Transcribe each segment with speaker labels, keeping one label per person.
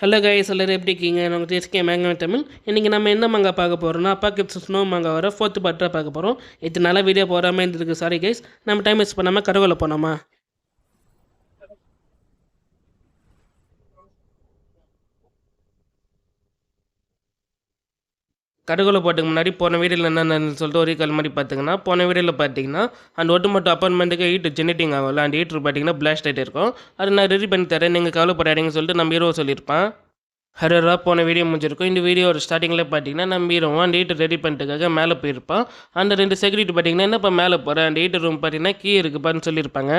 Speaker 1: Hello guys எல்லோரும் எப்படி இருக்கீங்க? நாங்கள் ஜெஸ்கே மேங்கா தமிழ் இன்றைக்கி நம்ம என்ன மங்கா பார்க்க போகிறோம்னா அப்பா கிப்ஸ் ஸ்னோ மங்கா வர ஃபோர்த்து பார்ட்டாக பார்க்க போகிறோம் இது நல்லா வீடியோ போகிறாமல் இருந்திருக்கு. சாரி கைஸ் நம்ம டைம் வேஸ்ட் பண்ணாமல் கடவுளை போனோமா? கடுகுல போட்டுக்கு முன்னாடி போன வீடியோவில் என்னென்னு சொல்லிட்டு ஒரு கால் மாதிரி பார்த்தீங்கன்னா போன வீடியோவில் பார்த்தீங்கன்னா அந்த ஒட்டுமொத்த அப்பார்ட்மெண்ட்டுக்கு ஹீட்டு ஜெனரேட்டிங் ஆகும்ல அந்த ஹீட்ரு பார்த்தீங்கன்னா பிளாஸ்ட் ஆகிட்டு இருக்கும். அது நான் ரெடி பண்ணி தரேன். நீங்கள் கவலைப்படாதீங்கன்னு சொல்லிட்டு நம்ம ஹீரோ சொல்லியிருப்பான். ஹரராக போன வீடியோ முடிஞ்சிருக்கும். இந்த வீடியோ ஒரு ஸ்டார்டிங்கில் பார்த்தீங்கன்னா நம்ம ஹீரோவும் அந்த ஹீட்டர் ரெடி பண்ணிட்டுக்காக மேலே போயிருப்பான். அந்த ரெண்டு செக்யூரிட்டி பார்த்தீங்கன்னா என்னப்பா மேலே போகிறேன் அந்த ஹீட்டர் ரூம் பார்த்தீங்கன்னா கீ இருக்குப்பான்னு சொல்லியிருப்பாங்க.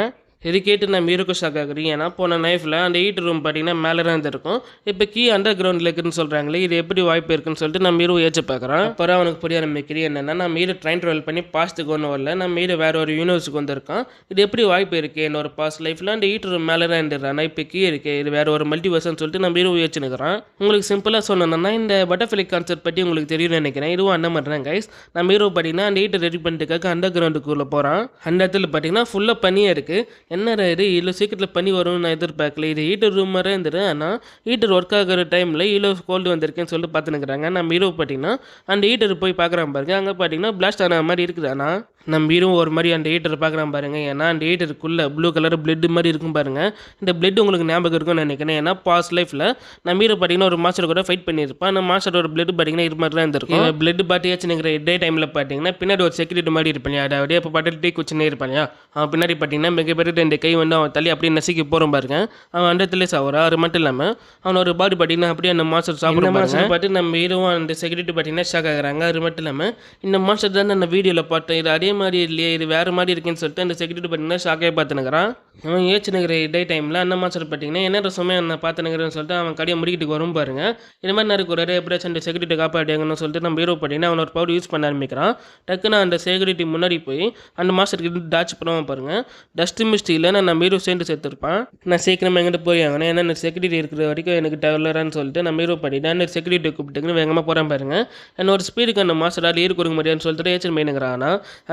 Speaker 1: இது கேட்டு நம்ம ஹீரோக்கு ஷாக் ஆகுறீங்க ஏன்னா போன நைஃபில் அந்த ஹீட் ரூம் பார்த்தீங்கன்னா மேலே தான் இருந்திருக்கும். இப்போ கீ அண்டர் கிரவுண்டில் இருக்குன்னு சொல்கிறாங்களே இது எப்படி வாய்ப்பு இருக்குன்னு சொல்லிட்டு நான் மீரு ஏச்சு பார்க்குறான். அப்புறம் அவனுக்கு புரிய ஆரம்பிக்கிறேன் என்னென்னா நம்ம ஹீரோ ட்ரெயின் ட்ராவல் பண்ணி பாஸ்ட்டுக்கு ஒன்றும் வரல. நம்ம ஹீரோ வேறு ஒரு யூனிவர்ஸுக்கு வந்திருக்கான். இது எப்படி வாய்ப்பு இருக்குது என்னோட பாஸ்ட் லைஃப்பில் அந்த ஹீட் ரூம் மேலே தான் இருந்துடுறான் இப்போ கீ இருக்கு இது வேறு ஒரு மல்டிவர்ஸ்னு சொல்லிட்டு நம்ம ஹீரோ ஏச்சுனுக்குறான் உங்களுக்கு சிம்பிளாக சொன்னோன்னா இந்த பட்டர்ஃப்ளை கான்செப்ட் பற்றி உங்களுக்கு தெரியும்னு நினைக்கிறேன். இதுவும் அந்த மாதிரி தான் கைஸ் நான் ஹீரோ பார்த்தீங்கன்னா அந்த ஹீட்டர் ரெடி பண்ணிட்டுக்காக அண்டர் கிரவுண்டுக்குள்ளே போகிறான் அந்த இடத்துல பார்த்தீங்கன்னா ஃபுல்லாக பனியாக இருக்குது என்ன இது இவ்வளோ சீக்கிரத்தில் பனி வரும்னு நான் எதிர்பார்க்கல. இது ஹீட்டர் ரூம் இருந்துரு ஆனால் ஹீட்டர் ஒர்க் ஆகிற டைமில் இவ்வளோ கோல்டு வந்திருக்கேன்னு சொல்லிட்டு பார்த்துனுக்குறாங்க நம்ம ஹீரோ பார்த்தீங்கன்னா அந்த ஹீட்டர் போய் பார்க்குறான் பாருங்க. அங்கே பார்த்தீங்கன்னா பிளாஸ்ட் ஆன மாதிரி இருக்குது. ஆனால் நம்ம ஹீரோ ஒரு மாதிரி அந்த ஹீட்டர் பார்க்குறான் பாருங்க. ஏன்னா அந்த ஹீட்டருக்குள்ளே ப்ளூ கலர் பிளட் மாதிரி இருக்கும் பாருங்க. இந்த பிளட் உங்களுக்கு ஞாபகம் இருக்கும்னு நினைக்கிறேன். ஏன்னா பாஸ் லைஃப்பில் நம்ம ஹீரோ பார்த்தீங்கன்னா ஒரு மாஸ்டர் கூட ஃபைட் பண்ணியிருப்பான். அந்த மாஸ்டரோட பிளட் பார்த்தீங்கன்னா இது மாதிரி தான் இருந்திருக்கும் பிளட் பாட்டியாச்சும் நிற்கிற டே டைமில் பார்த்தீங்கன்னா பின்னாடி ஒரு செக்யூரிட்டி மாதிரி இருப்பாங்க அதாவது இப்போ பாட்டு டீ குச்சினே இருப்பாங்க அவன் பின்னாடி பார்த்தீங்கன்னா மிகப்பெரிய ரெண்டு கை வந்து அவன் தள்ளி அப்படியே நசுக்கி போகிறோம் பாருங்க. அவன் அந்த இடத்துல சாவரா அது மட்டும் இல்லாமல் அவன் ஒரு பாடி பார்த்தீங்கன்னா அப்படியே அந்த மாஸ்டர் சாப்பிட மாஸ்டர் பார்த்து நம்ம ஹீரோவும் அந்த செக்யூரிட்டி பார்த்தீங்கன்னா ஷாக் ஆகுறாங்க. அது மட்டும் இல்லாமல் இந்த மாஸ்டர் தான் அந்த வீடியோவில் பார்த்தேன் இது அதே மாதிரி இல்லையே இது வேறு மாதிரி இருக்குன்னு சொல்லிட்டு அந்த செக்யூரிட்டி பார்த்தீங்கன்னா ஷாக்கே பார்த்துனுக்குறான் அவன் ஏச்சுனுக்கிற டே டைமில் அந்த மாஸ்டர் பார்த்தீங்கன்னா என்ன சுமையை நான் பார்த்துனுக்கிறேன்னு சொல்லிட்டு அவன் கடையை முடிக்கிட்டு வரும் பாருங்க. இந்த மாதிரி நான் ஒரு எப்படியாச்சும் அந்த செக்யூரிட்டி காப்பாற்றியாங்கன்னு சொல்லிட்டு நம்ம ஹீரோ பார்த்தீங்கன்னா அவனோட ஒரு யூஸ் பண்ண ஆரம்பிக்கிறான். டக்குன்னு அந்த செக்யூரிட்டி முன்னாடி போய் அந்த மாஸ்டர்கிட்ட டாச் பண்ணுவான் பாருங்க. டஸ்ட் மிஸ்டியில் நான் நம்ம ஹீரோ சேர்ந்து சேர்த்துருப்பான். நான் சீக்கிரமாக எங்கிட்ட போயாங்கண்ணே ஏன்னா அந்த செக்யூரிட்டி இருக்கிற வரைக்கும் எனக்கு டெவலரான்னு சொல்லிட்டு நம்ம ஹீரோ பண்ணிட்டு அந்த செக்யூரிட்டி கூப்பிட்டுன்னு வேகமாக போகிறேன் பாருங்க. என்னோட ஒரு ஸ்பீடுக்கு அந்த மாஸ்டரால் ஈரு கொடுக்க முடியாதுன்னு சொல்லிட்டு ஏச்சன் பண்ணிக்கிறான்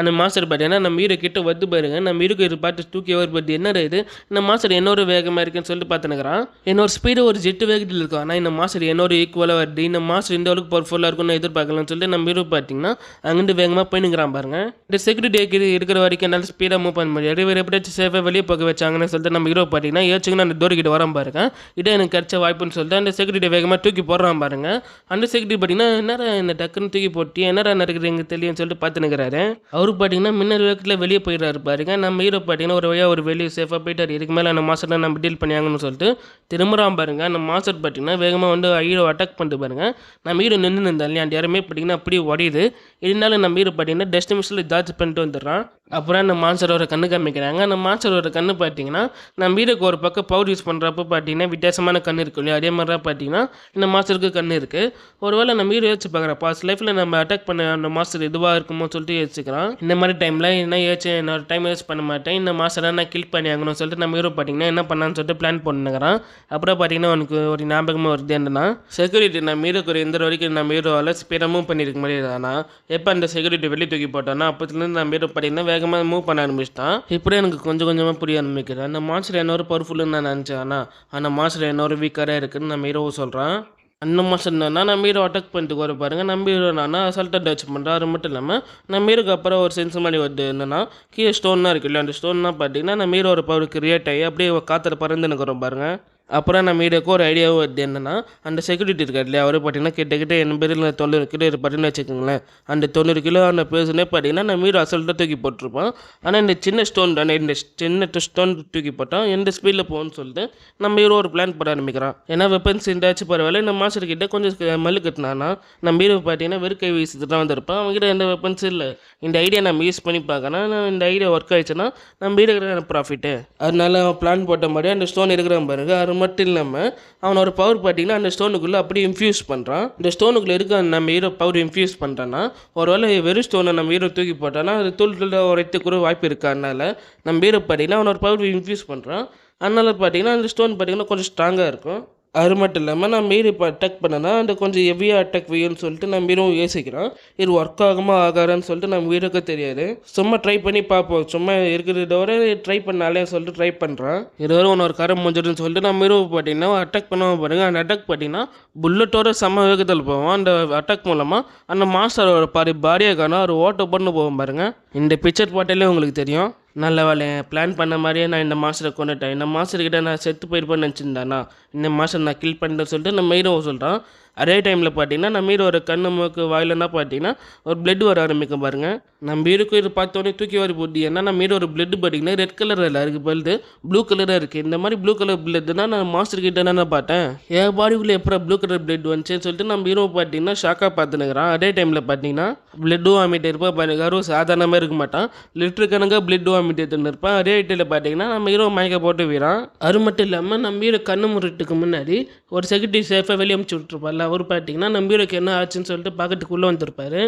Speaker 1: அந்த மாஸ்டர் பார்த்தீங்கன்னா நம்ம ஹீரோ கிட்ட வந்து பாருங்க நம்ம ஹீரோக்கு இது பார்த்து தூக்கி அவர் பார்த்து என்ன இது? இந்த மாஸ்டர் என்னோட வேகமாக இருக்குன்னு சொல்லிட்டு பார்த்துனுக்குறான் என்னோட ஸ்பீடு ஒரு ஜெட்டு வேகத்தில் இருக்கும் ஆனால் இந்த மாஸ்டர் என்னோட ஈக்குவலாக வருது? இந்த மாஸ்டர் இந்த அளவுக்கு பவர்ஃபுல்லாக இருக்கும்னு எதிர்பார்க்கலாம்னு சொல்லிட்டு நம்ம ஹீரோ பார்த்தீங்கன்னா அங்கிட்டு வேகமாக போயினுக்கிறான் பாருங்க. இந்த செக்யூரிட்டி இருக்கிற வரைக்கும் என்னால் ஸ்பீடாக மூவ் பண்ண முடியாது. இவர் எப்படியாச்சும் சேஃபாக வெளியே போக வச்சாங்கன்னு சொல்லிட்டு நம்ம ஹீரோ பார்த்தீங்கன்னா ஏச்சுங்கன்னு அந்த டோர் கிட்ட வரான் பாருங்க. இதே எனக்கு கிடைச்ச வாய்ப்புன்னு சொல்லிட்டு அந்த செக்யூரிட்டி வேகமாக தூக்கி போடுறான் பாருங்க. அந்த செக்யூரிட்டி பார்த்தீங்கன்னா என்ன இந்த டக்குன்னு தூக்கி போட்டு என்னடா எங்களுக்கு தெரியும்னு சொல்லிட்டு பார்த்துனுக்கிறாரு அவரு பார்த்தீங்கன்னா மின்னல் விளக்கத்தில் வெளியே போயிடுறாரு பாருங்க. நம்ம ஹீரோ பார்த்தீங்கன்னா ஒரு வழியாக ஒரு வெளியே சேஃபாக போயிட்டார். இதுக்கு மேலே அந்த மாஸ்டர் நம்ம டீல் பண்ணியாங்கன்னு சொல்லிட்டு திரும்புறான் பாருங்க. அந்த மாஸ்டர் பார்த்தீங்கன்னா வேகமாக வந்து ஹீரோ அட்டாக் பண்ணிட்டு பாருங்க. நம்ம ஹீரோ நின்று இருந்தா இல்லையா? அந்த யாருமே பார்த்தீங்கன்னா அப்படியே உடையுது இருந்தாலும் நம்ம ஹீரோ பார்த்தீங்கன்னா டெஸ்டினேஷனில் ஜார்ஜ் பண்ணிட்டு வந்துடுறான். அப்புறம் அந்த மான்சரோட கண்ணு காமிக்கிறாங்க. அந்த மான்சரோட கண்ணு பார்த்தீங்கன்னா நம்ம ஹீரோக்கு ஒரு பக்கம் பவுடர் யூஸ் பண்ணுறப்ப பார்த்தீங்கன்னா வித்தியாசமான கண் இருக்கு இல்லையா? அதே மாதிரி தான் பார்த்தீங்கன்னா இந்த மாஸ்டருக்கு கண் இருக்குது ஒருவேளை நம்ம ஹீரோ யோசிச்சு பார்க்குறேன் பாஸ் லைஃப்பில் நம்ம அட்டாக் பண்ண அந்த மாஸ்டர் இதுவாக இருக்குமோ சொல்லிட்டு யோசிச்சுக்கிறான். இந்த மாதிரி டைமில் என்ன யோசிச்சு நான் டைம் வேஸ்ட் பண்ண மாட்டேன். இந்த மாதம் நான் கில் பண்ணி ஆகணும்னு சொல்லிட்டு நம்ம ஹீரோ பார்த்தீங்கன்னா என்ன பண்ணான்னு சொல்லிட்டு பிளான் பண்ணுங்கிறான் அப்புறம் பார்த்தீங்கன்னா உனக்கு ஒரு ஞாபகமாக வருது என்னன்னா செக்யூரிட்டி நம்ம ஹீரோக்கு ஒரு எந்த வரைக்கும் நம்ம ஹீரோவால் ஸ்பீடாக பண்ணியிருக்க மாதிரி ஆனால் எப்போ அந்த செக்யூரிட்டி வெளியே தூக்கி போட்டோன்னா அப்போத்துலேருந்து நம்ம ஹீரோ பார்த்தீங்கன்னா வேகமாக மூவ் பண்ண ஆரம்பிச்சிட்டான். இப்படியே எனக்கு கொஞ்சம் கொஞ்சமாக புரிய ஆரம்பிக்கிறேன். அந்த மாஸ்டர் என்ன ஒரு பவர்ஃபுல்லுன்னு நான் நினச்சேன். ஆனால் அந்த மாஸ்டர் என்ன ஒரு வீக்காக இருக்குதுன்னு நம்ம ஹீரோவை சொல்கிறான் அந்த மாஸ்டர் என்னன்னா நம்ம அட்டாக் பண்ணிட்டு வர பாருங்கள் நம்ம ஹீரோ அசால்ட்டாக டச் பண்ணுறா அது மட்டும் இல்லாமல் நம்ம அப்புறம் ஒரு சென்ஸ் மாதிரி வருது என்னன்னா கீழே ஸ்டோன்லாம் இருக்குது இல்லையா? அந்த ஸ்டோன்லாம் பார்த்தீங்கன்னா நம்ம ஹீரோ ஒரு பவர் கிரியேட் ஆகி அப்படியே காற்றுல பறந்து நிற்கிறோம் பாருங்கள் அப்புறம் நம்ம ஹீரோக்கு ஒரு ஐடியாவும் வருது என்னென்னா அந்த செக்யூரிட்டி இருக்கார் இல்லையா அவரே பார்த்தீங்கன்னா கிட்ட கிட்ட என் தொண்ணூறு கிலோ இருப்பாருன்னு வச்சுக்கோங்களேன். அந்த தொண்ணூறு கிலோ அந்த பேசுனே பார்த்தீங்கன்னா நம்ம ஹீரோ அசல்ட்டாக தூக்கி போட்டிருப்பான். ஆனால் இந்த சின்ன ஸ்டோன் தானே இந்த சின்ன ஸ்டோன் தூக்கி போட்டோம் எந்த ஸ்பீடில் போகணும்னு சொல்லிட்டு நம்ம ஹீரோ ஒரு பிளான் போட ஆரம்பிக்கிறான். ஏன்னா வெப்பன்ஸ் இருந்தாச்சும் பரவாயில்ல. இந்த மாஸ்டர் கிட்ட கொஞ்சம் மல்லு கட்டினானா நம்ம ஹீரோ பார்த்தீங்கன்னா வெறும் கை வீசிட்டு தான் வந்திருப்பான். அவங்ககிட்ட எந்த வெப்பன்ஸ் இல்லை. இந்த ஐடியா நம்ம யூஸ் பண்ணி பார்க்கணும் நான் இந்த ஐடியா ஒர்க் ஆயிடுச்சுன்னா நம்ம இருக்கிற ப்ராஃபிட்டு அதனால அவன் பிளான் போட்ட மாதிரி அந்த ஸ்டோன் இருக்கிற பாருங்க. மட்டும் இல்லாமல் அவனோட பவர் பார்த்தீங்கன்னா அந்த ஸ்டோனுக்குள்ளே அப்படியே இன்ஃபியூஸ் பண்ணுறான் இந்த ஸ்டோனுக்குள்ளே இருக்க நம்ம ஹீரோ பவர் இன்ஃபியூஸ் பண்ணுறான்னா ஒருவேளை வெறும் ஸ்டோனை நம்ம ஹீரோ தூக்கி போட்டான்னா அது தூள் தூள் உரைத்து கூட வாய்ப்பு இருக்கு. அதனால் நம்ம ஹீரோ பார்த்தீங்கன்னா ஒரு பவர் இன்ஃபியூஸ் பண்ணுறான் அதனால் பார்த்தீங்கன்னா அந்த ஸ்டோன் பார்த்தீங்கன்னா கொஞ்சம் ஸ்ட்ராங்காக இருக்கும். அது மட்டும் இல்லாமல் நான் மீறி இப்போ அட்டாக் பண்ணேன்னா அந்த கொஞ்சம் ஹெவியாக அட்டாக் வேணும்னு சொல்லிட்டு நான் மீறவும் யோசிக்கிறேன். இது ஒர்க் ஆகுமா ஆகாரான்னு சொல்லிட்டு நம்ம வீடுக்கு தெரியாது. சும்மா ட்ரை பண்ணி பார்ப்போம். சும்மா இருக்கிறத வர ட்ரை பண்ணாலே சொல்லிட்டு ட்ரை பண்ணுறேன் இது வரை ஒன்று ஒரு கரை முடிஞ்சிடுன்னு சொல்லிட்டு நான் மீறவு பார்த்தீங்கன்னா அட்டாக் பண்ணாமல் பாருங்கள் அந்த அட்டாக் பார்த்தீங்கன்னா புல்லட்டோட செம்ம வேகத்தில் போவோம். அந்த அட்டாக் மூலமாக அந்த மாஸ்டரோட பாரி பாடியை காணும். அவர் ஓட்ட பண்ணு போவோம் பாருங்கள் இந்த பிக்சர் பாட்டிலே உங்களுக்கு தெரியும். நல்ல வேலை. பிளான் பண்ண மாதிரியே நான் இந்த மாஸ்டரை கொண்டுட்டேன். இந்த மாஸ்டர்கிட்ட நான் செத்து போயிருப்பேன்னு நினச்சிருந்தேன்னா இந்த மாஸ்டர் நான் கில் பண்ணிட்டேன்னு சொல்லிட்டு நம்ம மீரோ சொல்கிறான் அதே டைமில் பார்த்தீங்கன்னா நம்ம ஒரு கண்ணு மூக்கு வாயிலன்னா பார்த்தீங்கன்னா ஒரு பிளட் வர ஆரம்பிக்கும் பாருங்கள் நம்ம மீருக்கு இது பார்த்தோன்னே தூக்கி வாரி போட்டி ஏன்னா நம்ம ஒரு பிளட் பார்த்தீங்கன்னா ரெட் கலரில் இருக்குது பல்து ப்ளூ கலராக இருக்குது இந்த மாதிரி ப்ளூ கலர் பிளட்னா நான் மாஸ்டர் கிட்ட நான் பார்த்தேன்? என் பாடிக்குள்ளே எப்போ ப்ளூ கலர் பிளட் வந்துச்சுன்னு சொல்லிட்டு நம்ம ஹீரோ பார்த்தீங்கன்னா ஷாக்காக பார்த்துனுக்குறான் அதே டைமில் பார்த்தீங்கன்னா பிளட்டும் வாமிட்டு இருப்பா பாருங்க. சாதாரணமாக இருக்க மாட்டான். லிட்டரு கணக்காக பிளட் வாமிட்டு எடுத்துன்னு இருப்பான். அதே இடத்துல பார்த்தீங்கன்னா நம்ம ஹீரோ மயக்க போட்டு வீரான். அது மட்டும் இல்லாமல் நம்ம ஹீரோ கண்ணு முறிட்டுக்கு முன்னாடி ஒரு செக்யூரிட்டி சேஃபாக வெளியே அமுச்சு விட்ருப்பார்ல அவர் பார்த்தீங்கன்னா நம்பியூருக்கு என்ன ஆச்சுன்னு சொல்லிட்டு பார்க்கறதுக்குள்ளே வந்திருப்பாரு.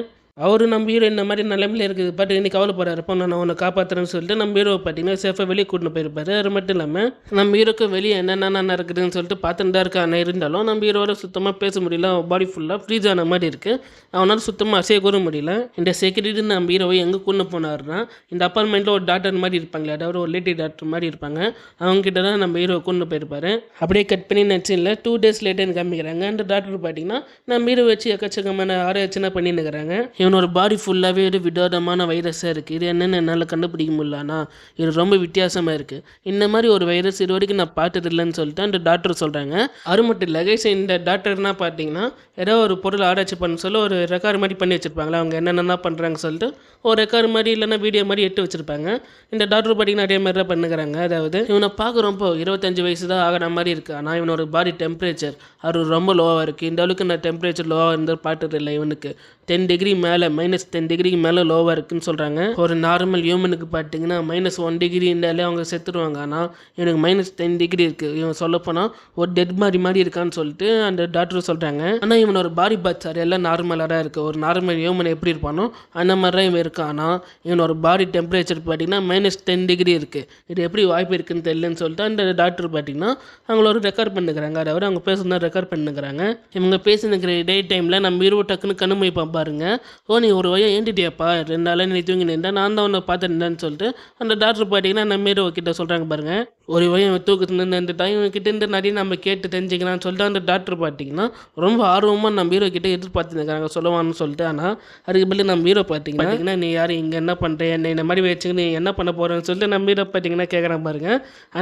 Speaker 1: அவர் நம்ம ஹீரோ இந்த மாதிரி நிலைமையில் இருக்குது? பட் இன்னைக்கு கவலைப்படுறாரு அப்போ நான் உன்னை காப்பாற்றுறேன்னு சொல்லிட்டு நம்ம ஹீரோ பார்த்தீங்கன்னா சேஃபாக வெளியே கூட்டின்னு போயிருப்பாரு. அது மட்டும் இல்லாமல் நம்ம ஹீரோக்கு வெளியே என்னென்ன இருக்குதுன்னு சொல்லிட்டு பார்த்துட்டு தான் இருக்கான். இருந்தாலும் நம்ம ஹீரோவில் சுத்தமாக பேச முடியல. பாடி ஃபுல்லாக ஃப்ரீஸ் ஆன மாதிரி இருக்குது அவனால் சுத்தமாக அசைய கூட முடியல. இந்த செக்யூரிட்டி நம்ம ஹீரோவை எங்கே கொண்டு போனாருன்னா இந்த அப்பார்ட்மெண்ட்டில் ஒரு டாக்டர் மாதிரி இருப்பாங்களே அதாவது ஒரு லேடி டாக்டர் மாதிரி இருப்பாங்க. அவங்ககிட்ட தான் நம்ம ஹீரோ கூண்டு போயிருப்பாரு. அப்படியே கட் பண்ணி நச்சுல டூ டேஸ் லேட்டர்னு காமிக்கிறாங்க. அந்த டாக்டர் பார்த்தீங்கன்னா நம்ம ஹீரோ வச்சு எக்கச்சக்கமான ஆராய்ச்சினா பண்ணின்னு இருக்கிறாங்க. இவனோட பாடி ஃபுல்லாகவே ஒரு விதவிதமான வைரஸாக இருக்குது இது என்னென்னு என்னால் கண்டுபிடிக்க முடியலண்ணா. இது ரொம்ப வித்தியாசமாக இருக்குது இந்த மாதிரி ஒரு வைரஸ் இது வரைக்கும் நான் பார்த்தது இல்லைன்னு சொல்லிட்டு அந்த டாக்டர் சொல்கிறாங்க அது மட்டும் இல்லை கைஸ் இந்த டாக்டர்னா பார்த்தீங்கன்னா ஏதோ ஒரு பொருள் ஆராய்ச்சி பண்ண சொல்ல ஒரு ரெக்கார்டு மாதிரி பண்ணி வச்சுருப்பாங்களா அவங்க என்னென்ன பண்ணுறாங்க சொல்லிட்டு ஒரு ரெக்கார்டு மாதிரி இல்லைன்னா வீடியோ மாதிரி எடுத்து வச்சுருப்பாங்க. இந்த டாக்டர் பார்த்தீங்கன்னா அதே மாதிரி தான் பண்ணுகிறாங்க. அதாவது இவனை பார்க்குறப்போ இருபத்தஞ்சு வயசு தான் ஆகிற மாதிரி இருக்குது ஆனால் இவனோட பாடி டெம்பரேச்சர் அது ரொம்ப லோவாக இருக்குது இந்த அளவுக்கு நான் டெம்பரேச்சர் லோவாக இருந்தால் பார்த்தது இல்லை இவனுக்கு. டென் டிகிரி மேலே மைனஸ் டென் டிகிரிக்கு மேலே லோவாக இருக்குன்னு சொல்கிறாங்க ஒரு நார்மல் ஹியூமனுக்கு பார்த்தீங்கன்னா மைனஸ் ஒன் டிகிரி அவங்க செத்துருவாங்க. ஆனால் இவனுக்கு மைனஸ் டென் டிகிரி இருக்குது இவன் சொல்லப்போனால் ஒரு டெட் மாதிரி மாதிரி இருக்கான்னு சொல்லிட்டு அந்த டாக்டர் சொல்கிறாங்க ஆனால் இவனோட பாடி பார்ட்ஸ் எல்லாம் நார்மலாக தான் இருக்குது ஒரு நார்மல் ஹியூமன் எப்படி இருப்பானோ அந்த மாதிரி தான் இவன் இருக்கான். ஆனால் இவனோட பாடி டெம்பரேச்சர் பார்த்தீங்கன்னா மைனஸ் டென் டிகிரி இருக்குது இது எப்படி வாய்ப்பு இருக்குன்னு தெரியலன்னு சொல்லிட்டு அந்த டாக்டர் பார்த்தீங்கன்னா அவங்கள ஒரு ரெக்கார்ட் பண்ணுக்கிறாங்க அதாவது அவங்க பேசுனா ரெக்கார்ட் பண்ணுக்கிறாங்க இவங்க பேசினுக்கிற டே டைமில் நம்ம இருபது டக்குன்னு கண்ணு பார்ப்போம் பாருங்க. ஓ நீ ஒரு வயம் ஏண்டிட்டியாப்பா ரெண்டு நாளாக நீ தூங்கி நின்றா நான் தான் உன்னை பார்த்துருந்தேன்னு சொல்லிட்டு அந்த டாக்டர் பார்த்தீங்கன்னா நம்ம கிட்ட சொல்கிறாங்க பாருங்க. ஒரு வயம் தூக்கத்துல இருந்து இவன் கிட்ட இருந்து நிறைய நம்ம கேட்டு தெரிஞ்சுக்கலாம்னு சொல்லிட்டு அந்த டாக்டர் பார்த்தீங்கன்னா ரொம்ப ஆர்வமாக நம்ம ஹீரோ கிட்ட எதிர்பார்த்துருக்காங்க. சொல்லுவான்னு சொல்லிட்டு ஆனால் அதுக்கு பதில் நம்ம ஹீரோ பார்த்தீங்கன்னா நீ யார்? இங்கே என்ன பண்ணுற என்ன இந்த மாதிரி வச்சுக்க நீ என்ன பண்ண போகிறேன்னு சொல்லிட்டு நம்ம ஹீரோ பார்த்தீங்கன்னா கேட்குறேன் பாருங்க.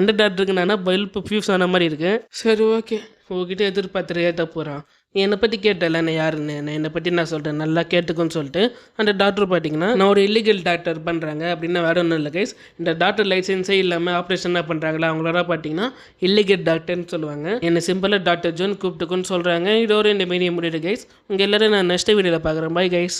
Speaker 1: அந்த டாக்டருக்கு நான் பல்ப் ஃபியூஸ் ஆன மாதிரி இருக்கு. சரி ஓகே உங்ககிட்ட எதிர்பார்த்துட்டு ஏற்ற போகிறான் நீ என்னை பற்றி கேட்டல நான் யாருன்னு? நான் என்னை பற்றி நான் சொல்கிறேன் நல்லா கேட்டுக்குன்னு சொல்லிட்டு அந்த டாக்டர் பார்த்தீங்கன்னா நான் ஒரு இல்லீகல் டாக்டர் பண்ணுறாங்க அப்படின்னா வேற ஒன்றும் இல்லை கைஸ் இந்த டாக்டர் லைசன்ஸே இல்லாமல் ஆப்ரேஷனாக பண்ணுறாங்களா அவங்களோட பார்த்தீங்கன்னா இல்லீகல் டாக்டர்னு சொல்லுவாங்க. என்னை சிம்பிளாக டாக்டர் ஜோன் கூப்பிட்டுக்குன்னு சொல்கிறாங்க இதோட இந்த மீடியம் முடியுது கைஸ் உங்கள் எல்லோரும் நான் நெக்ஸ்ட் வீடியோவில் பார்க்குறேன் பாய் கைஸ்